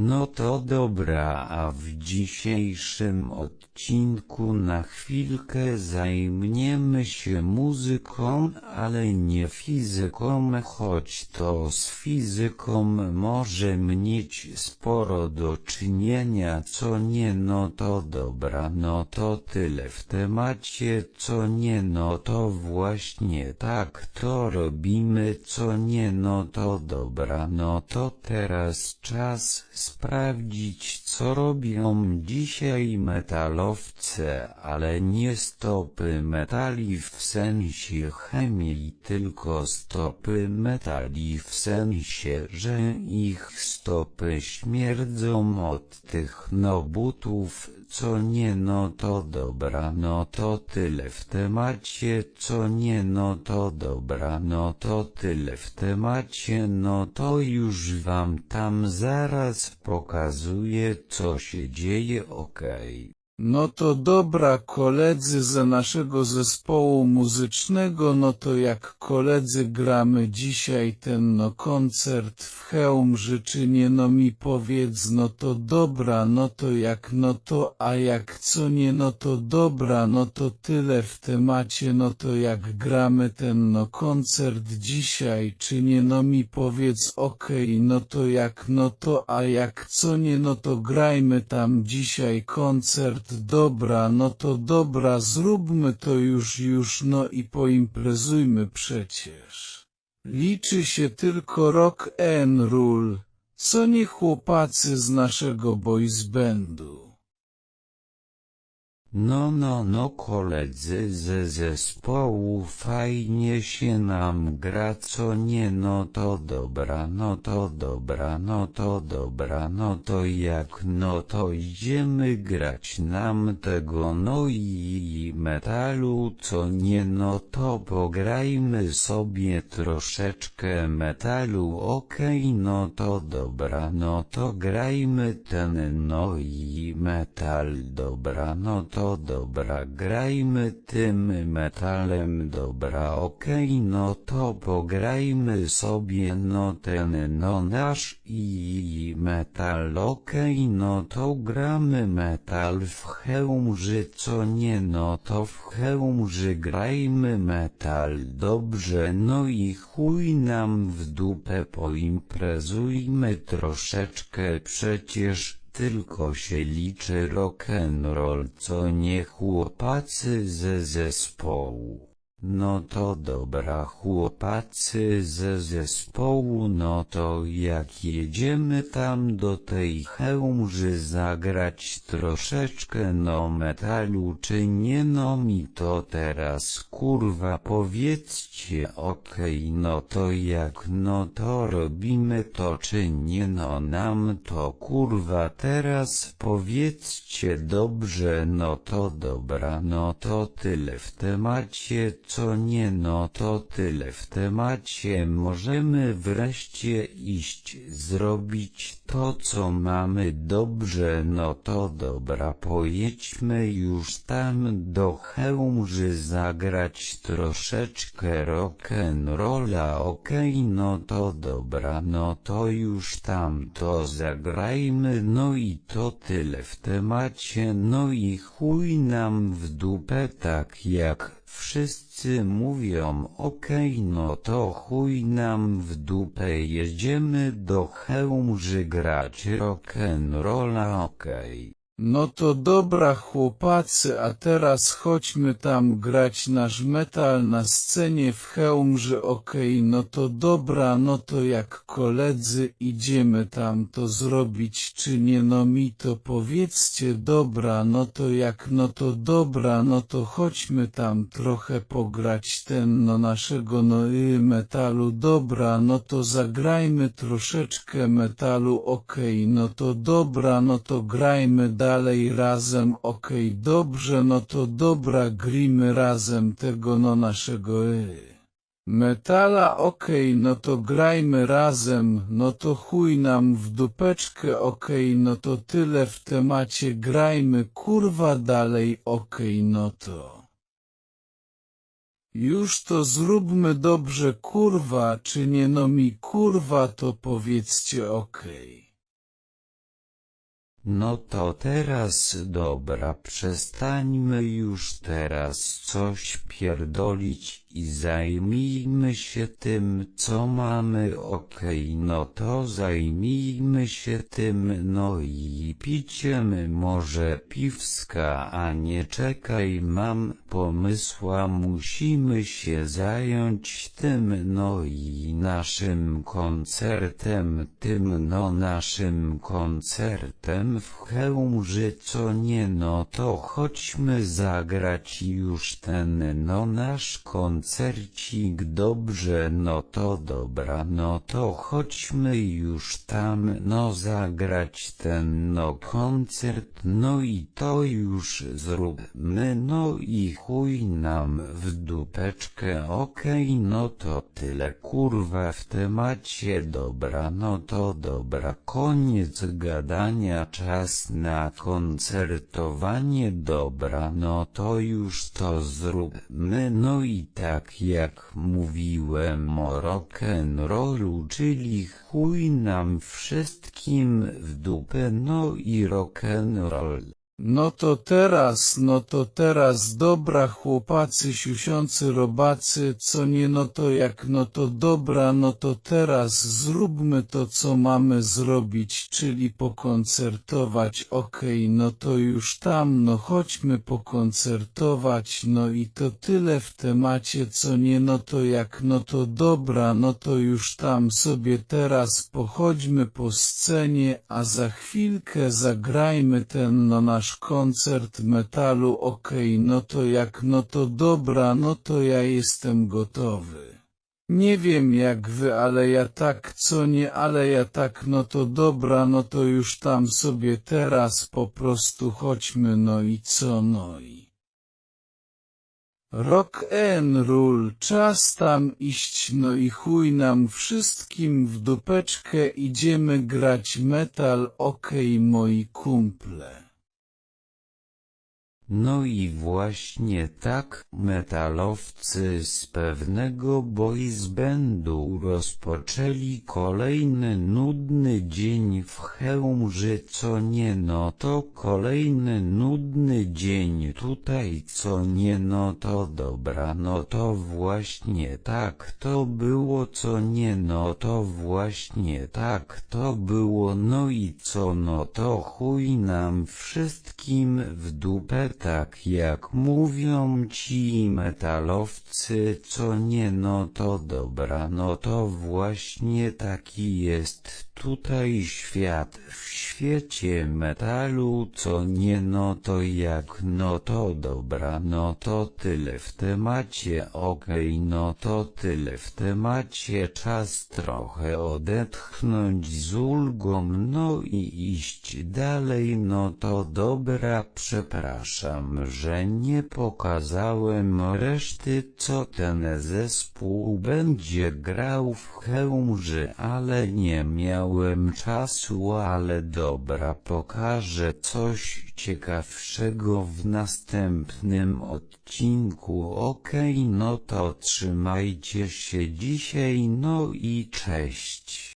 No to dobra, a w dzisiejszym odcinku na chwilkę zajmiemy się muzyką, ale nie fizyką, choć to z fizyką może mieć sporo do czynienia, co nie no to dobra, no to tyle w temacie, co nie no to właśnie tak to robimy, co nie no to dobra, no to teraz czas sprawdzić co robią dzisiaj metalowce, ale nie stopy metali w sensie chemii, tylko stopy metali w sensie, że ich stopy śmierdzą od tych no butów, co nie no to dobra, no to tyle w temacie, co nie no to dobra, no to tyle w temacie, no to już wam tam zaraz pokazuję co się dzieje okej. No to dobra koledzy ze naszego zespołu muzycznego, no to jak koledzy gramy dzisiaj ten no koncert w Chełmży, czy nie no mi powiedz, no to dobra, no to jak no to, a jak co nie no to dobra, no to tyle w temacie, no to jak gramy ten no koncert dzisiaj, czy nie no mi powiedz okej, no to jak no to, a jak co nie no to grajmy tam dzisiaj koncert, dobra, no to dobra, zróbmy to już już no i poimprezujmy przecież. Liczy się tylko rock and roll, co nie chłopacy z naszego boys. No no no koledzy ze zespołu fajnie się nam gra co nie no to dobra no to dobra no to dobra no to jak no to idziemy grać nam tego no i metalu co nie no to pograjmy sobie troszeczkę metalu okej no to dobra no to grajmy ten no i metal dobra no to dobra grajmy tym metalem dobra okej no to pograjmy sobie no ten no nasz i metal okej no to gramy metal w chełmży co nie no to w chełmży grajmy metal dobrze no i chuj nam w dupę poimprezujmy troszeczkę przecież tylko się liczy rock'n'roll, co nie chłopacy ze zespołu. No to dobra chłopacy ze zespołu, no to jak jedziemy tam do tej chełmży zagrać troszeczkę no metalu czy nie no mi to teraz kurwa powiedzcie okej no to jak no to robimy to czy nie no nam to kurwa teraz powiedzcie dobrze no to dobra no to tyle w temacie co nie no to tyle w temacie. Możemy wreszcie iść zrobić to co mamy dobrze no to dobra pojedźmy już tam do chełmży zagrać troszeczkę rock'n'rolla okej no to dobra no to już tam to zagrajmy no i to tyle w temacie no i chuj nam w dupę tak jak Wszyscy mówią okej no to chuj nam w dupę jedziemy do chełmży grać rock'n'rolla okej. No to dobra chłopacy, a teraz chodźmy tam grać nasz metal na scenie w Chełmży okej no to dobra no to jak koledzy idziemy tam to zrobić czy nie no mi to powiedzcie dobra no to jak no to dobra no to chodźmy tam trochę pograć ten no naszego no y metalu dobra no to zagrajmy troszeczkę metalu okej no to dobra no to grajmy dalej dalej razem okej dobrze no to dobra grimy razem tego no naszego y. Metala okej no to grajmy razem no to chuj nam w dupeczkę okej no to tyle w temacie grajmy kurwa dalej okej no to. Już to zróbmy dobrze kurwa czy nie no mi kurwa to powiedzcie okej. No to teraz dobra przestańmy już teraz coś pierdolić i zajmijmy się tym co mamy. Okej no to zajmijmy się tym. No i piciem może piwska a nie czekaj mam pomysła musimy się zająć tym. No i naszym koncertem tym no naszym koncertem w Chełmży co nie no to chodźmy zagrać już ten no nasz koncercik dobrze no to dobra no to chodźmy już tam no zagrać ten no koncert no i to już zróbmy no i chuj nam w dupeczkę okej no to tyle kurwa w temacie dobra no to dobra koniec gadania czas na koncertowanie. Dobra no to już to zróbmy. No i tak jak mówiłem o rock'n'rollu czyli chuj nam wszystkim w dupę. No i rock'n'roll No to teraz, no to teraz, dobra chłopacy siusiący robacy, co nie no to jak no to dobra, no to teraz zróbmy to co mamy zrobić, czyli pokoncertować, okej, no to już tam, no chodźmy pokoncertować, no i to tyle w temacie, co nie no to jak no to dobra, no to już tam sobie teraz pochodźmy po scenie, a za chwilkę zagrajmy ten no nasz koncert metalu okej no to jak no to dobra no to ja jestem gotowy. Nie wiem jak wy ale ja tak co nie ale ja tak no to dobra no to już tam sobie teraz po prostu chodźmy no i co no i. Rock and roll, czas tam iść no i chuj nam wszystkim w dupeczkę idziemy grać metal okej moi kumple. No i właśnie tak metalowcy z pewnego boys bandu rozpoczęli kolejny nudny dzień w Chełmży co nie no to kolejny nudny dzień tutaj co nie no to dobra no to właśnie tak to było co nie no to właśnie tak to było no i co no to chuj nam wszystkim w dupę tak jak mówią ci metalowcy co nie no to dobra no to właśnie taki jest tutaj świat w świecie metalu co nie no to jak no to dobra no to tyle w temacie okej no to tyle w temacie czas trochę odetchnąć z ulgą no i iść dalej no to dobra przepraszam że nie pokazałem reszty co ten zespół będzie grał w Chełmży ale nie miałem czasu ale dobra pokażę coś ciekawszego w następnym odcinku. Okej no to trzymajcie się dzisiaj no i cześć